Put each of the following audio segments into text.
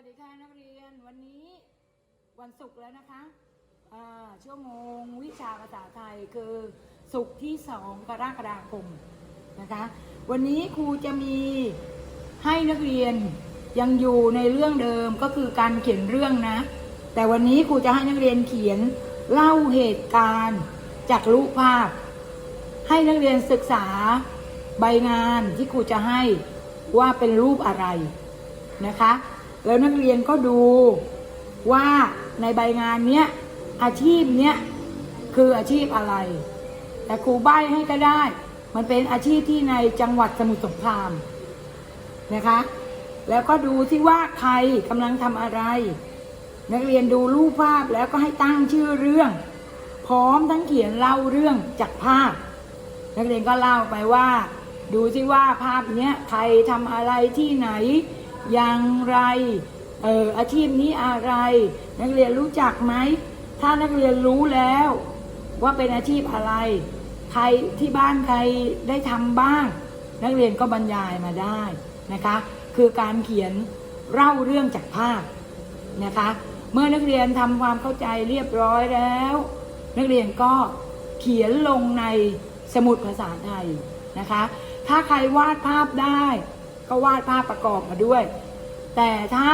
วัสดีค่ะนักเรียนวันนี้วันศุกร์แล้วนะคะชั่วโมงวิชาภาษาไทยคือศุกร์ที่สองกรกฎาคมนะคะ วันนี้ครูจะมีให้นักเรียนยังอยู่ในเรื่องเดิมก็คือการเขียนเรื่องนะ แต่วันนี้ครูจะให้นักเรียนเขียนเล่าเหตุการณ์จากรูปภาพ ให้นักเรียนศึกษาใบงานที่ครูจะให้ว่าเป็นรูปอะไรนะคะ แล้วนักเรียนก็ดูว่าในใบงานเนี้ยอาชีพเนี้ยคืออาชีพอะไร แต่ครูใบ้ให้ก็ได้ มันเป็นอาชีพที่ในจังหวัดสมุทรสงครามนะคะ แล้วก็ดูที่ว่าใครกำลังทำอะไร นักเรียนดูรูปภาพแล้วก็ให้ตั้งชื่อเรื่อง พร้อมทั้งเขียนเล่าเรื่องจากภาพ นักเรียนก็เล่าไปว่า ดูสิว่าภาพเนี้ยใครทำอะไรที่ไหน อย่างไรเอออาชีพนี้อะไร นักเรียนรู้จักไหม ถ้านักเรียนรู้แล้ว ว่าเป็นอาชีพอะไร ใครที่บ้านใครได้ทำบ้าง นักเรียนก็บรรยายมาได้นะคะ คือการเขียนเล่าเรื่องจากภาพนะคะ เมื่อนักเรียนทำความเข้าใจเรียบร้อยแล้ว นักเรียนก็เขียนลงในสมุดภาษาไทยนะคะ ถ้าใครวาดภาพได้ ก็วาดภาพประกอบมาด้วย แต่ถ้า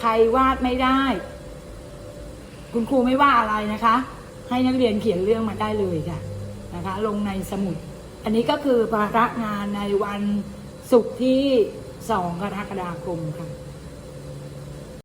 ใครวาดไม่ได้ คุณครูไม่ว่าอะไรนะคะ ให้นักเรียนเขียนเรื่องมาได้เลยค่ะนะคะ ลงในสมุด อันนี้ก็คือภาระงานในวันศุกร์ที่ 2 กรกฎาคมค่ะ